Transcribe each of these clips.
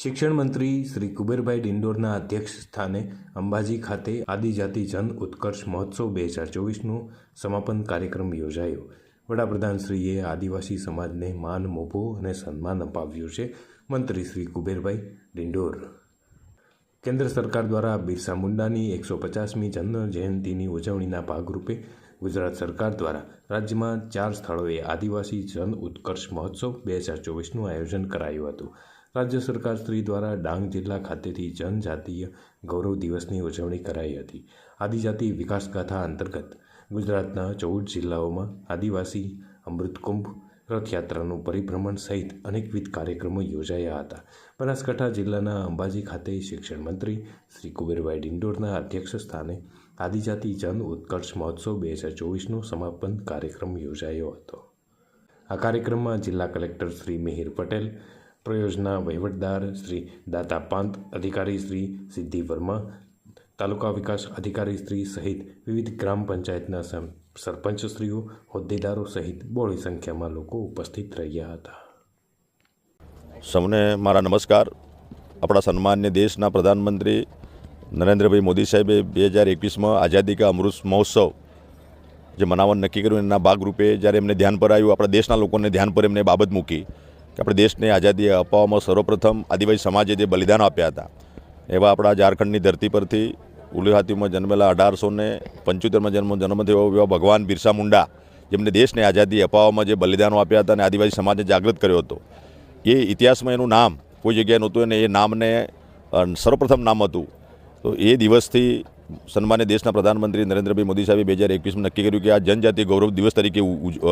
શિક્ષણ મંત્રી શ્રી કુબેરભાઈ ડિંડોરના અધ્યક્ષ સ્થાને અંબાજી ખાતે આદિજાતિ જન ઉત્કર્ષ મહોત્સવ બે હજાર ચોવીસનું સમાપન કાર્યક્રમ યોજાયો. વડાપ્રધાનશ્રીએ આદિવાસી સમાજને માન, મોભો અને સન્માન અપાવ્યું છે મંત્રી શ્રી કુબેરભાઈ ડિંડોર. કેન્દ્ર સરકાર દ્વારા બિરસા મુંડાની એકસો પચાસમી જન્મ જયંતિની ઉજવણીના ભાગરૂપે ગુજરાત સરકાર દ્વારા રાજ્યમાં ચાર સ્થળોએ આદિવાસી જન ઉત્કર્ષ મહોત્સવ બે હજાર ચોવીસનું આયોજન કરાયું હતું. રાજ્ય સરકાર શ્રી દ્વારા ડાંગ જિલ્લા ખાતેથી જનજાતીય ગૌરવ દિવસની ઉજવણી કરાઈ હતી. આદિજાતિ વિકાસ ગાથા અંતર્ગત ગુજરાતના ચૌદ જિલ્લાઓમાં આદિવાસી, અમૃતકુંભ, રથયાત્રાનું પરિભ્રમણ સહિત અનેકવિધ કાર્યક્રમો યોજાયા હતા. બનાસકાંઠા જિલ્લાના અંબાજી ખાતે શિક્ષણ મંત્રી શ્રી કુબેરભાઈ ડિંડોરના અધ્યક્ષ સ્થાને આદિજાતિ જન ઉત્કર્ષ મહોત્સવ બે હજાર ચોવીસનો સમાપન કાર્યક્રમ યોજાયો હતો. આ કાર્યક્રમમાં જિલ્લા કલેક્ટર શ્રી મિહિર પટેલ પ્રયોજના વહીવટદાર શ્રી દાતા પાંત, અધિકારી શ્રી સિદ્ધિ વર્મા, તાલુકા વિકાસ અધિકારી શ્રી સહિત વિવિધ ગ્રામ પંચાયતના સરપંચ સરપંચશ્રીઓ, હોદ્દેદારો સહિત બહોળી સંખ્યામાં લોકો ઉપસ્થિત રહ્યા હતા. સૌને મારા નમસ્કાર. આપણા સન્માન્ય દેશના પ્રધાનમંત્રી નરેન્દ્રભાઈ મોદી સાહેબે બે હજાર એકવીસમાં આઝાદી કા અમૃત મહોત્સવ જે મનાવવાનું નક્કી કર્યું એના ભાગરૂપે જ્યારે એમને ધ્યાન પર આવ્યું, આપણા દેશના લોકોને ધ્યાન પર એમને બાબત મૂકી કે આપણે દેશને આઝાદી અપાવવામાં સર્વપ્રથમ આદિવાસી સમાજે જે બલિદાન આપ્યા હતા, એવા આપણા ઝારખંડની ધરતી પરથી ઉલિહાતીમાં જન્મેલા અઢારસો ને પંચોતેરમાં જન્મ જન્મ થયો એવા ભગવાન બિરસા મુંડા, જેમને દેશને આઝાદી અપાવવામાં જે બલિદાનો આપ્યા હતા અને આદિવાસી સમાજને જાગૃત કર્યો હતો. એ ઇતિહાસમાં એનું નામ, કોઈ જગ્યાએ નહોતું અને એ નામને સર્વપ્રથમ નામ હતું. તો એ દિવસથી સન્માન્ય દેશના પ્રધાનમંત્રી નરેન્દ્રભાઈ મોદી સાહેબે બે હજાર એકવીસમાં નક્કી કર્યું કે આ જનજાતિ ગૌરવ દિવસ તરીકે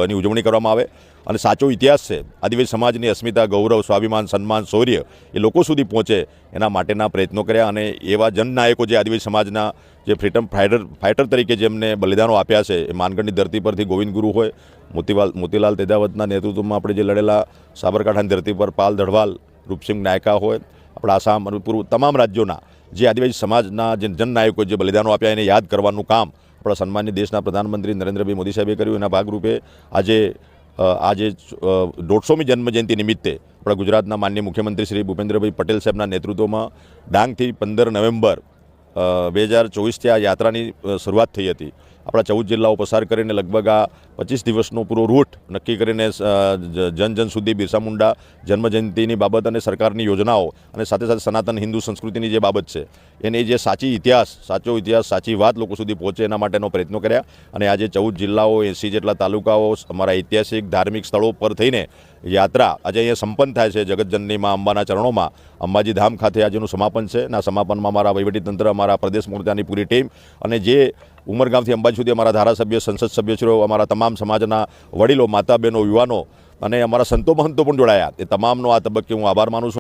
એની ઉજવણી કરવામાં આવે. અને સાચો ઇતિહાસ છે. આદિવાસી સમાજની અસ્મિતા, ગૌરવ, સ્વાભિમાન, સન્માન, શૌર્ય એ લોકો સુધી પહોંચે એના માટેના પ્રયત્નો કર્યા અને એવા જનનાયકો જે આદિવાસી સમાજના જે ફ્રીડમ ફાઇટર ફાઇટર તરીકે જેમને બલિદાનો આપ્યા છે, એ માનગઢની ધરતી પરથી ગોવિંદ ગુરુ હોય, મોતીવાલ, મોતીલાલ તેજાવતના નેતૃત્વમાં આપણે જે લડેલા સાબરકાંઠાની ધરતી પર પાલ ધડવાલ, રૂપસિંહ નાયકા હોય, આપણા આસામ અને પૂર્વ તમામ રાજ્યોના જે આદિવાસી સમાજના જે જનનાયકો જે બલિદાનો આપ્યા એને યાદ કરવાનું કામ આપણા સન્માન્ય દેશના પ્રધાનમંત્રી નરેન્દ્રભાઈ મોદી સાહેબે કર્યું. એના ભાગરૂપે આજે આજે દોઢસોમી જન્મજયંતિ નિમિત્તે આપણા ગુજરાતના માન્ય મુખ્યમંત્રી શ્રી ભૂપેન્દ્રભાઈ પટેલ સાહેબના નેતૃત્વમાં ડાંગથી પંદર નવેમ્બર બે હજાર ચોવીસથી આ યાત્રાની શરૂઆત થઈ હતી. આપણા ચૌદ જિલ્લાઓ પસાર કરીને લગભગ આ પચીસ દિવસનો પૂરો રૂટ નક્કી કરીને જન જન સુધી બિરસા મુંડા જન્મજયંતિની બાબત અને સરકારની યોજનાઓ અને સાથે સાથે સનાતન હિન્દુ સંસ્કૃતિની જે બાબત છે, એની જે સાચી ઇતિહાસ, સાચો ઇતિહાસ, સાચી વાત લોકો સુધી પહોંચે એના માટેનો પ્રયત્નો કર્યા. અને આજે ચૌદ જિલ્લાઓ, એંસી જેટલા તાલુકાઓ, અમારા ઐતિહાસિક, ધાર્મિક સ્થળો પર થઈને યાત્રા આજે અહીંયા સંપન્ન થાય છે જગતજનની માં અંબાના ચરણોમાં. અંબાજી ધામ ખાતે આજેનું સમાપન છે. અને આ સમાપનમાં અમારા વહીવટીતંત્ર, અમારા પ્રદેશ મોરચાની પૂરી ટીમ અને જે ઉમરગામથી અંબાજી સુધી અમારા ધારાસભ્ય, સંસદ સભ્યશ્રીઓ, અમારા તમામ સમાજના વડીલો માતા બહેનો યુવાનો અને અમારા સંતો મહંતો પણ જોડાયા. એ તમામનો આ તબક્કે હું આભાર માનું છું.